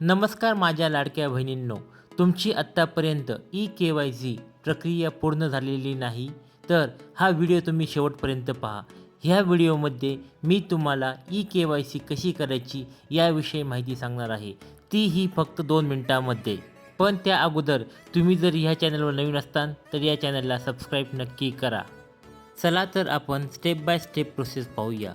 नमस्कार माझ्या लाडक्या बहिणींनो तुमची आत्तापर्यंत ई के वाय सी प्रक्रिया पूर्ण झालेली नाही तर हा व्हिडिओ तुम्ही शेवटपर्यंत पहा. ह्या व्हिडिओमध्ये मी तुम्हाला ई के वाय सी कशी करायची याविषयी माहिती सांगणार आहे. ती ही फक्त दोन मिनटामध्ये. पण त्या अगोदर तुम्ही जर ह्या चॅनलवर नवीन असताल तर या चॅनलला सबस्क्राईब नक्की करा. चला तर आपण स्टेप बाय स्टेप प्रोसेस पाहूया.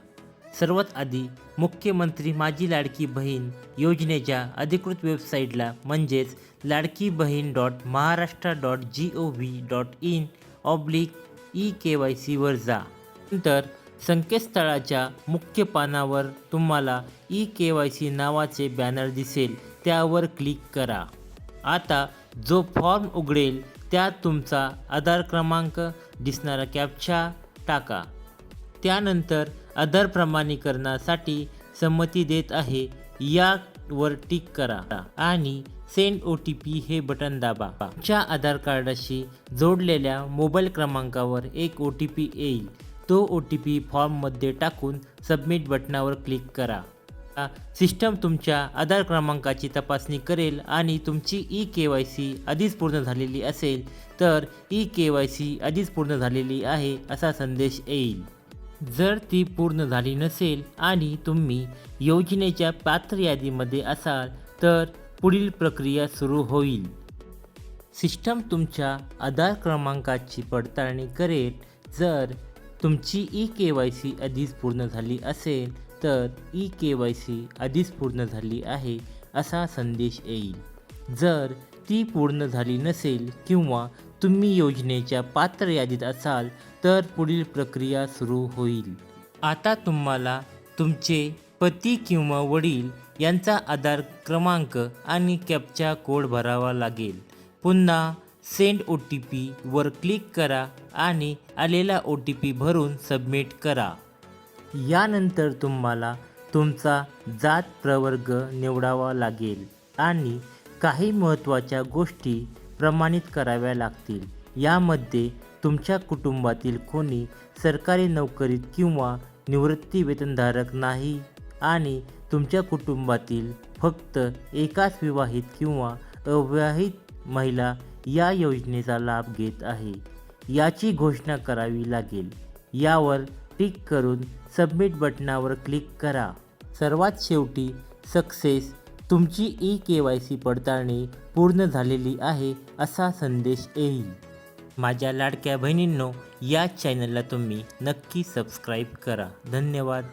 सर्वात आधी मुख्यमंत्री माझी लाडकी बहीण योजनेच्या अधिकृत वेबसाईटला म्हणजेच Ladki Bahin dot Maharashtra dot G O V dot in oblique E K Y सीवर जा. नंतर संकेतस्थळाच्या मुख्य पानावर तुम्हाला ई के वाय सी नावाचे बॅनर दिसेल त्यावर क्लिक करा. आता जो फॉर्म उघडेल त्यात तुमचा आधार क्रमांक दिसणारा कॅप्चा टाका. त्यानंतर आधार प्रमाणीकरणासाठी संमती देत आहे. यावर टिक करा आणि सेंड ओ टी पी हे बटन दाबा. तुमच्या आधार कार्डाशी जोडलेल्या मोबाईल क्रमांकावर एक ओ टी पी येईल. तो ओ टी पी फॉर्ममध्ये टाकून सबमिट बटनावर क्लिक करा. सिस्टम तुमच्या आधार क्रमांकाची तपासणी करेल आणि तुमची ई के वाय सी आधीच पूर्ण झालेली असेल तर ई के वाय सी आधीच पूर्ण झालेली आहे असा संदेश येईल. जर ती पूर्ण झाली नसेल आणि तुम्ही योजनेच्या पात्र यादीमध्ये असाल तर पुढील प्रक्रिया सुरू होईल. सिस्टम तुमच्या आधार क्रमांकाची पडताळणी करेल. जर तुमची ई के वाय सी आधीच पूर्ण झाली असेल तर ई के वाय सी आधीच पूर्ण झाली आहे असा संदेश येईल. जर ती पूर्ण झाली नसेल किंवा तुम्ही योजनेच्या पात्र यादीत असाल तर पुढील प्रक्रिया सुरू होईल. आता तुम्हाला तुमचे पती किंवा वडील यांचा आधार क्रमांक आणि कॅपचा कोड भरावा लागेल. पुन्हा सेंड ओ टी पीवर क्लिक करा आणि आलेला ओ टी पी भरून सबमिट करा. यानंतर तुम्हाला तुमचा जात प्रवर्ग निवडावा लागेल आणि काही महत्त्वाच्या गोष्टी प्रमाणित कराव्या लागतील. यामध्ये तुमच्या कुटुंबातील कोणी सरकारी नोकरीत किंवा निवृत्ती वेतनधारक नाही आणि तुमच्या कुटुंबातील फक्त एकाच विवाहित किंवा अविवाहित महिला या योजनेचा लाभ घेत आहे. याची घोषणा करावी लागेल. यावर टिक करून सबमिट बटनावर क्लिक करा. सर्वात शेवटी सक्सेस तुमची ई के वाय सी पडताळणी पूर्ण झालेली आहे असा संदेश येईल. माझ्या लाडक्या बहिणींनो या चॅनलला तुम्ही नक्की सबस्क्राईब करा. धन्यवाद.